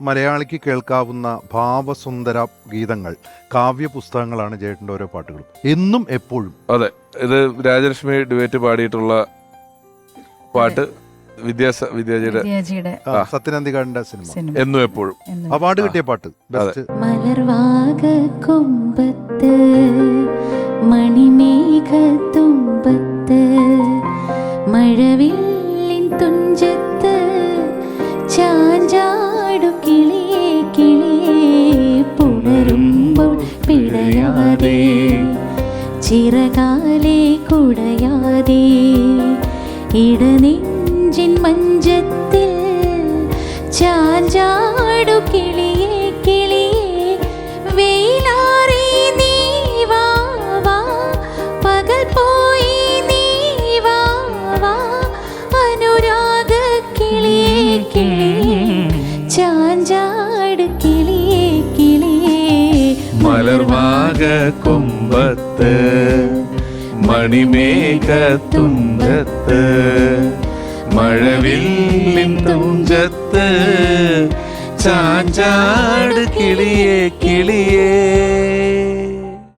മലയാളിക്ക് കേൾക്കാവുന്ന ഭാവസുന്ദര ഗീതങ്ങൾ കാവ്യ പുസ്തകങ്ങളാണ് ജയേട്ടന്റെ ഓരോ പാട്ടുകളും. എന്നും എപ്പോഴും. അതെ ഇത് രാജലക്ഷ്മി ഡിബേറ്റ് പാടിയിട്ടുള്ള പാട്ട് വിദ്യാസ വിദ്യാജിയുടെ വിദ്യാജിയുടെ സത്യനന്ദികാടിന്റെ സിനിമ. എന്നും എപ്പോഴും. അവാർഡ് കിട്ടിയ പാട്ട് ബെസ്റ്റ്. മലർവാക കൊമ്പത്ത് മണിമേഘ തുമ്പത്ത് മഴവില്ലിൻ തുഞ്ചത്ത് ചാഞ്ചാടു ചിറകാലെ കുടയാതെ. ഇടനെഞ്ചിൻ മഞ്ചത്തിൽ ചാഞ്ചാടു കിളിയേ കിളിയേ. വെയിലാറി നീ പകൽ പോയി നീ അനുരാഗ കിളിയേ കിളിയേ. ചാഞ്ചാടു മലർവാക കൊമ്പത്ത് മണിമേഘ തുമ്പത്ത് മഴവില്ലിൻ തുഞ്ചത്ത് ചാഞ്ചാട് കിളിയേ കിളിയേ